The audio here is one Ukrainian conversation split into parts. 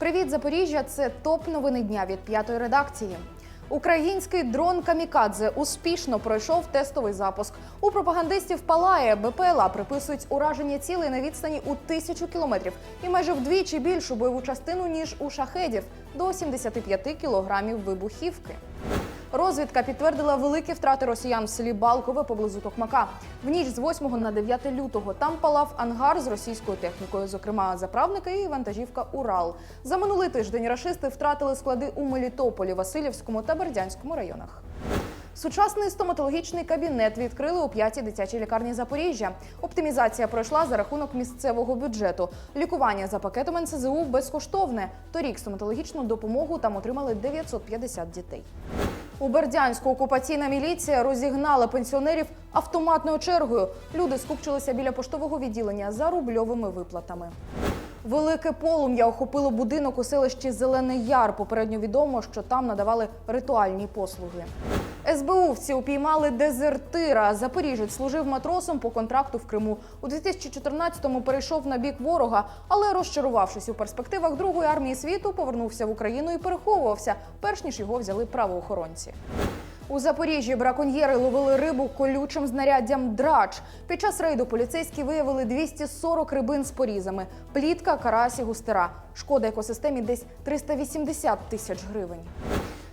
Привіт, Запоріжжя! Це топ новини дня від п'ятої редакції. Український дрон Камікадзе успішно пройшов тестовий запуск. У пропагандистів палає БПЛА приписують ураження цілей на відстані у тисячу кілометрів і майже вдвічі більшу бойову частину ніж у шахедів до 75 кілограмів вибухівки. Розвідка підтвердила великі втрати росіян в селі Балкове поблизу Токмака. В ніч з 8 на 9 лютого там палав ангар з російською технікою, зокрема заправники і вантажівка Урал. За минулий тиждень рашисти втратили склади у Мелітополі, Васильівському та Бердянському районах. Сучасний стоматологічний кабінет відкрили у п'ятій дитячій лікарні Запоріжжя. Оптимізація пройшла за рахунок місцевого бюджету. Лікування за пакетом НСЗУ безкоштовне. Торік стоматологічну допомогу там отримали 950 дітей. У Бердянську окупаційна міліція розігнала пенсіонерів автоматною чергою. Люди скупчилися біля поштового відділення за рубльовими виплатами. Велике полум'я охопило будинок у селищі Зелений Яр. Попередньо відомо, що там надавали ритуальні послуги. СБУвці упіймали дезертира. Запоріжець служив матросом по контракту в Криму. У 2014-му перейшов на бік ворога, але розчарувавшись у перспективах Другої армії світу, повернувся в Україну і переховувався, перш ніж його взяли правоохоронці. У Запоріжжі браконьєри ловили рибу колючим знаряддям драч. Під час рейду поліцейські виявили 240 рибин з порізами, плітка, карасі, густера. Шкода екосистемі десь 380 тисяч гривень.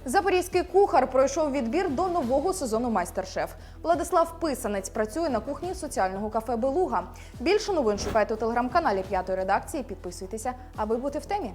Запорізький кухар пройшов відбір до нового сезону майстер-шеф. Владислав Писанець працює на кухні соціального кафе Белуга. Більше новин шукайте у телеграм-каналі п'ятої редакції. Підписуйтеся, аби бути в темі.